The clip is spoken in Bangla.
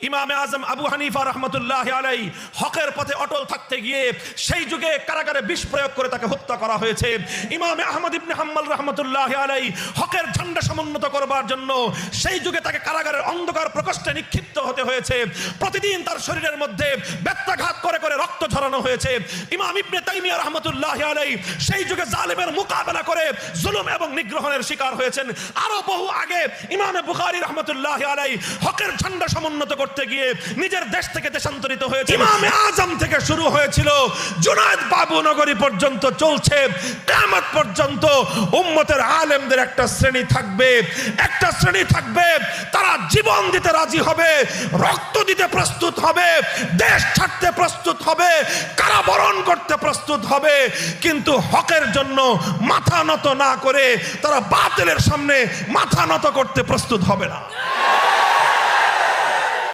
ইমামে আজম আবু হানিফা রহমতুল্লাহ আলাই হকের পথে অটল থাকতে গিয়ে সেই যুগে কারাগারে বিষ প্রয়োগ করে তাকে হত্যা করা হয়েছে। ইমামে আহমদ ইবনে হাম্মাল রহমতুল্লাহ আলাই হকের ঝান্ডা সমুন্নত করবার জন্য সেই যুগে তাকে কারাগারের অন্ধকার প্রকোষ্ঠে নিক্ষিপ্ত হতে হয়েছে। প্রতিদিন তার শরীরের মধ্যে ব্যত্যাঘাত করে করে রক্ত ঝরানো হয়েছে। ইমাম ইবনে তাইমিয়া রহমতুল্লাহ আলাই সেই যুগে জালেমের মোকাবেলা করে জুলুম এবং নিগ্রহণের শিকার হয়েছেন। আরও বহু আগে ইমামে বুখারী রহমতুল্লাহ আলাই হকের ঝান্ডা সমুন্নত করতে গিয়ে নিজের দেশ থেকে দেশান্তরিত হয়েছে ইমামে আজম থেকে শুরু হয়েছিল। জুনায়দ বাবু নগরী পর্যন্ত চলছে। কিয়ামত পর্যন্ত উম্মতের আলেমদের একটা শ্রেণি থাকবে। একটা শ্রেণি থাকবে, তারা জীবন দিতে রাজি হবে, রক্ত দিতে প্রস্তুত হবে, দেশ ছাড়তে প্রস্তুত হবে, কারাবরণ করতে প্রস্তুত হবে। কিন্তু হকের জন্য মাথা নত না করে তারা বাতিলের সামনে মাথা নত করতে প্রস্তুত হবে না।